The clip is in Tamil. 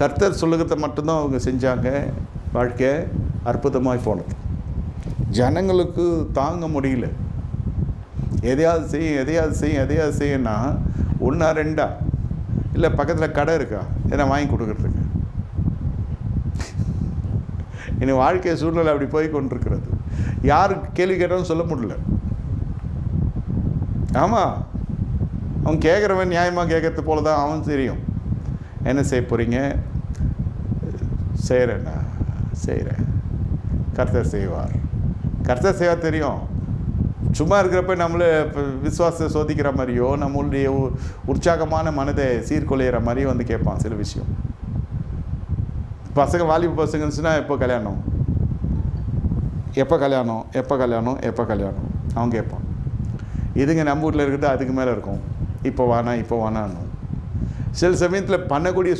கர்த்தர் சொல்லுகிறத மட்டும்தான் அவங்க செஞ்சாங்க. வாழ்க்கை அற்புதமாய் போனது. ஜனங்களுக்கு தாங்க முடியல. எதையாவது செய்யும் எதையாவது செய்யும் எதையாவது செய்யும்னா ஒன்றா ரெண்டா? இல்லை பக்கத்தில் கடை இருக்கா? எதனா வாங்கி கொடுக்குறதுக்கு? இனி வாழ்க்கை சூழ்நிலை அப்படி போய் கொண்டிருக்கிறது. யாரு கேள்வி கேட்டாலும் சொல்ல முடியல. ஆமாம் அவன் கேட்குறவன் நியாயமாக கேட்கறது போல தான் அவன் தெரியும். என்ன செய்ய போகிறீங்க செய்கிறேண்ணா செய்கிறேன் கர்த்தர் செய்வார். கர்த்தர் செய்வார் தெரியும். சும்மா இருக்கிறப்ப நம்மளை விசுவாசத்தை சோதிக்கிற மாதிரியோ நம்மளுடைய உ- உற்சாகமான மனதை சீர்குலையிற மாதிரியோ வந்து கேட்பான் சில விஷயம். பசங்க வாலிப பசங்க இருந்துச்சுன்னா எப்போ கல்யாணம்? எப்போ கல்யாணம்? எப்போ கல்யாணம்? எப்போ கல்யாணம்? அவன் கேட்பான். இதுங்க நம்ம வீட்டில் இருக்கிறது அதுக்கு மேலே இருக்கும். இப்போ வானா இப்போ வானான்னு சில சமயத்தில் பண்ணக்கூடிய